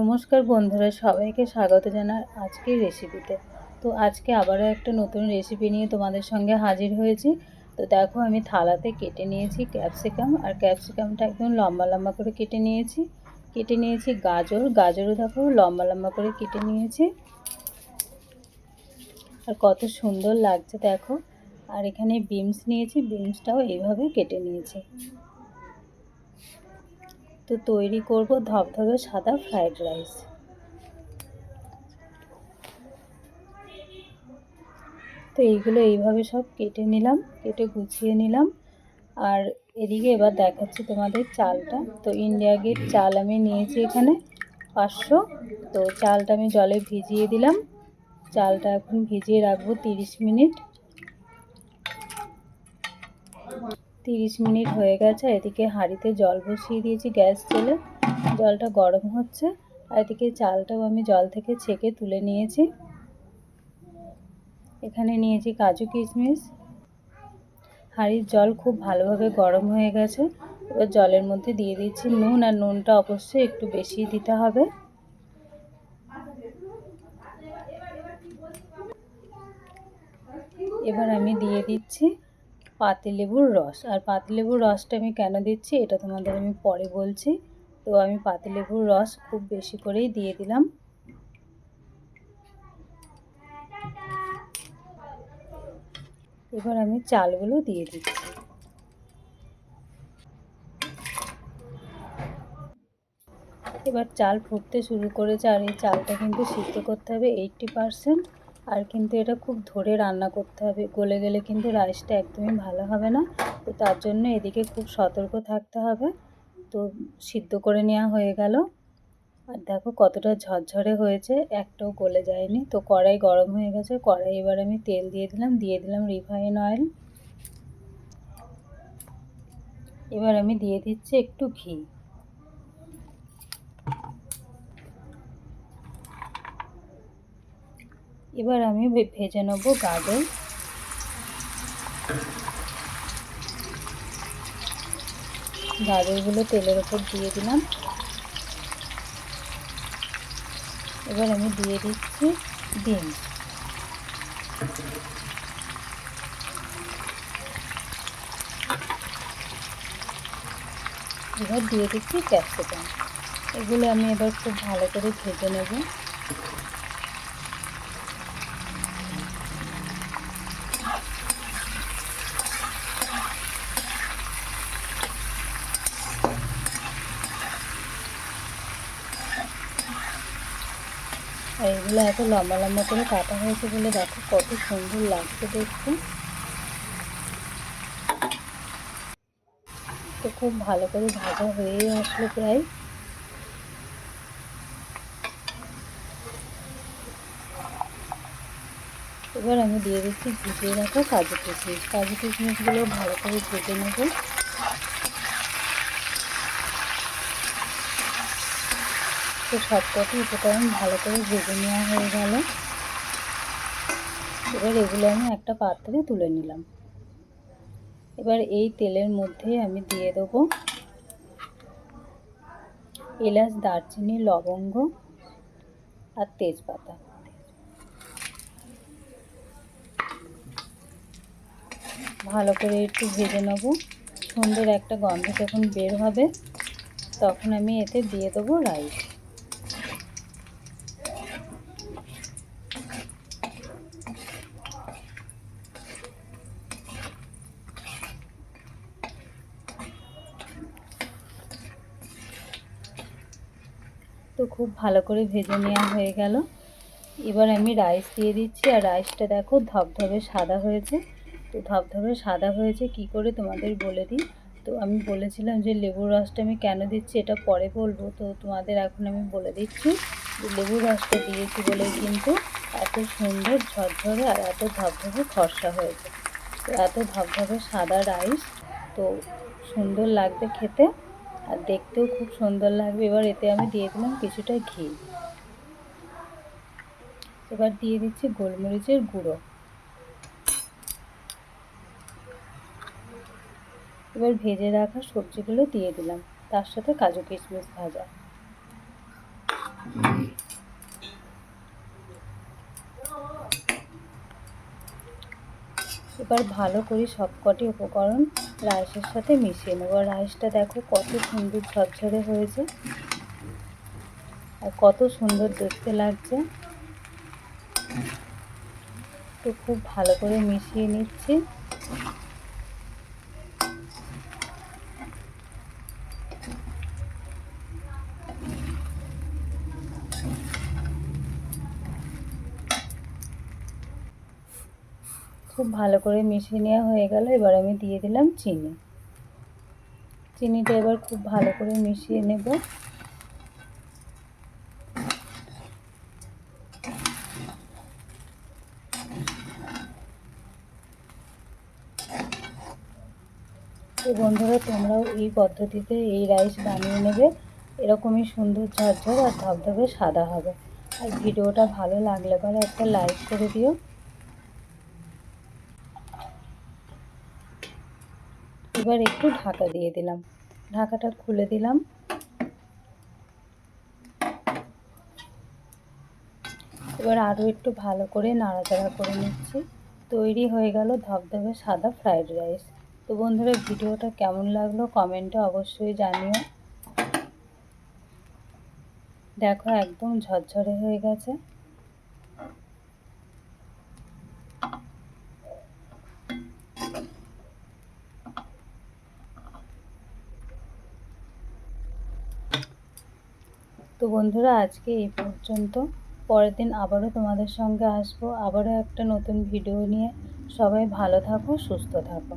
নমস্কার বন্ধুরা, সবাইকে স্বাগত জানার আজকের রেসিপিতে তো আজকে আবারও একটা নতুন রেসিপি নিয়ে তোমাদের সঙ্গে হাজির হয়েছি। তো দেখো, আমি থালাতে কেটে নিয়েছি ক্যাপসিকাম আর ক্যাপসিকামটা একদম লম্বা লম্বা করে কেটে নিয়েছি। কেটে নিয়েছি গাজর, গাজরও দেখো লম্বা লম্বা করে কেটে নিয়েছি। আর কত সুন্দর লাগছে দেখো। আর এখানে বিমস নিয়েছি বিমসটাও এইভাবে কেটে নিয়েছি। তো তৈরি করব ধবধবে সাদা ফ্রাইড রাইস তো এইগুলো এইভাবে সব কেটে নিলাম, কেটে গুছিয়ে নিলাম। আর এদিকে এবার দেখাচ্ছি তোমাদের চালটা। তো ইন্ডিয়া গেট চাল আমি নিয়েছি এখানে পাঁচশো। তো চালটা আমি জলে ভিজিয়ে দিলাম। চালটা এখন ভিজিয়ে রাখব তিরিশ মিনিট। তিরিশ মিনিট হয়ে গেছে, এদিকে হাঁড়িতে জল বসিয়ে দিয়েছি গ্যাস জেলে জলটা গরম হচ্ছে, আর এদিকে চালটাও আমি জল থেকে ছেঁকে তুলে নিয়েছি। এখানে নিয়েছি কাজু কিশমিশ। হাঁড়ির জল খুব ভালোভাবে গরম হয়ে গেছে। এবার জলের মধ্যে দিয়ে দিচ্ছি নুন, আর নুনটা অবশ্যই একটু বেশি দিতে হবে। এবার আমি দিয়ে দিচ্ছি পাতিলেবুর রস। আর পাতিলেবুর রসটা আমি কেন দিচ্ছি, এটা তোমাদের আমি পরে বলছি। তো আমি পাতিলেবুর রস খুব বেশি করেই দিয়ে দিলাম। এবার আমি চালগুলো দিয়ে দিচ্ছি। এবার চাল ফুটতে শুরু করেছে, আর এই চালটা কিন্তু সিদ্ধ করতে হবে এইটটি পারসেন্ট আর কিন্তু এটা খুব ধরে রান্না করতে হবে। গলে গেলে কিন্তু রাইসটা একদমই ভালো হবে না। তো তার জন্য এদিকে খুব সতর্ক থাকতে হবে। তো সিদ্ধ করে নেওয়া হয়ে গেল। আর দেখো কতটা ঝরঝরে হয়েছে, একটাও গলে যায়নি। তো কড়াই গরম হয়ে গেছে। কড়াই এবার আমি তেল দিয়ে দিলাম। দিয়ে দিলাম রিফাইন অয়েল। এবার আমি দিয়ে দিচ্ছি একটু ঘি। এবার আমি ভেজে নেব গাজর গাজরগুলো তেলের ওপর দিয়ে দিলাম। এবার আমি দিয়ে দিচ্ছি ডিম। এবার দিয়ে দিচ্ছি ক্যাপসিকাম এগুলো আমি এবার খুব ভালো করে ভেজে নেব। আর এগুলো এত লম্বা লম্বা করে কাটা হয়েছে বলে দেখো, কত সুন্দর লাগছে দেখতে। তো খুব ভালো করে ভাজা হয়েই আসলো প্রায়। এবার আমি দিয়ে দিচ্ছি ভিজিয়ে রাখা কাজু কিশমিশ কাজু কিশমিশগুলো ভালো করে ভেজে নেব। তো সবকটি উপকরণ ভালো করে ভেজে নেওয়া হয়ে গেল। এবার এগুলো আমি একটা পাত্রে তুলে নিলাম। এবার এই তেলের মধ্যে আমি দিয়ে দেবো এলাচ, দারচিনি, লবঙ্গ আর তেজপাতা। ভালো করে একটু ভেজে নেব। সুন্দর একটা গন্ধ যখন বের হবে, তখন আমি এতে দিয়ে দেবো রাইস। খুব ভালো করে ভেজে নেওয়া হয়ে গেল। এবার আমি রাইস দিয়ে দিচ্ছি, আর রাইসটা দেখো ধবধবে সাদা হয়েছে। তো ধবধবে সাদা হয়েছে কি করে তোমাদের বলে দিই? তো আমি বলেছিলাম যে লেবুর রসটা আমি কেন দিচ্ছি এটা পরে বলব। তো তোমাদের এখন আমি বলে দিচ্ছি যে লেবুর রসটা দিয়েছি বলে কিন্তু এত সুন্দর ঝরঝরে আর এত ধবধবে খরসা হয়েছে। তো এত ধবধবে সাদা রাইস, তো সুন্দর লাগবে খেতে। আর দেখতেও খুব সুন্দর লাগবে। এবার এতে আমি দিয়ে দিলাম কিছুটা ঘি। এবার দিয়ে দিচ্ছি গোলমরিচের গুঁড়ো। এবার ভেজে রাখা সবজিগুলো দিয়ে দিলাম। তার সাথে কাজু কিশমিশ ভাজা। এবার ভালো করে সবকটি উপকরণ রাইসের সাথে মিশিয়ে নেব। রাইসটা দেখো কত সুন্দর ঝরঝরে হয়েছে। আর কত সুন্দর দেখতে লাগছে। তো খুব ভালো করে মিশিয়ে নিচ্ছি। খুব ভালো করে মিশিয়ে নেওয়া হয়ে গেল। এবার আমি দিয়ে দিলাম চিনি। চিনিটা এবার খুব ভালো করে মিশিয়ে নেব। তো বন্ধুরা, তোমরাও এই পদ্ধতিতে এই রাইস বানিয়ে নেবে। এরকমই সুন্দর ঝরঝর আর ধবধবে সাদা হবে। আর ভিডিওটা ভালো লাগলে পরে একটা লাইক করে দিও। এবার একটু ঢাকা দিয়ে দিলাম। ঢাকাটা খুলে দিলাম। এবার আরও একটু ভালো করে নাড়াচাড়া করে নিচ্ছি। তৈরি হয়ে গেল ধবধবে সাদা ফ্রাইড রাইস। তো বন্ধুরা, ভিডিওটা কেমন লাগল কমেন্টে অবশ্যই জানিও। দেখো, একদম ঝরঝরে হয়ে গেছে। তো বন্ধুরা, আজকে এই পর্যন্ত। পরের দিন আবারও তোমাদের সঙ্গে আসব। আবারও একটা নতুন ভিডিও নিয়ে। সবাই ভালো থাকো, সুস্থ থাকো।